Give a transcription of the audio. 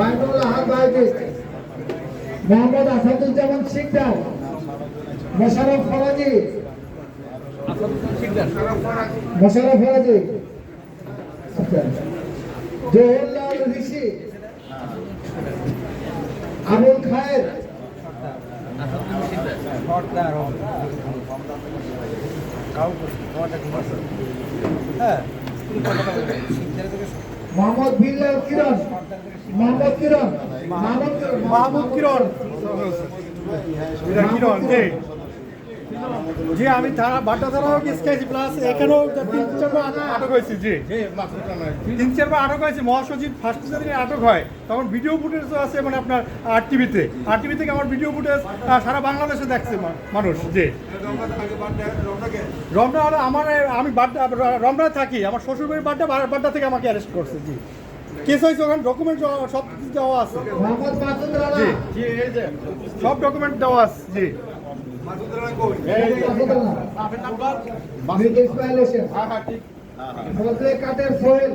মাইনুল আহাদ বাইজি মোহাম্মদ আসাদুজ্জামান শিকদার মোশারফ ফরাজি মোশারফ ফরাজি। জওহরলাল ঋষি আবুল খায়ের মোহাম্মদ বিল্লাল কিরণ। মোহাম্মদ কিরণ। মোহাম্মদ কিরণ। মাহমুদ কিরণ। কিরণ। জি আমি থানা বাটা থানাও প্লাস এখানেও তিন চারবার আটক- হয়েছি জি। তিন চারবার আটক হয়েছে মহাসচিব ফার্স্ট তারিখে আটক হয় তখন ভিডিও ফুটেজও আছে মানে আপনার আর টিভিতে আর টিভি থেকে আমার ভিডিও ফুটেজ সারা বাংলাদেশে দেখছে মানুষ জি। রমনা হলো আমার আমি বাড্ডা রমনায় থাকি আমার শ্বশুরবাড়ির বাড্ডা বাড্ডা থেকে আমাকে অ্যারেস্ট করছে জি। কেস হয়েছে ওখানে ডকুমেন্ট সব কিছু দেওয়া আছে। মোহাম্মদ মাসুদ রানা জি জি এই যে সব ডকুমেন্ট দেওয়া আছে জি। রানা হ্যাঁ ভায়োলেশন ফজলে কাদের সোহেল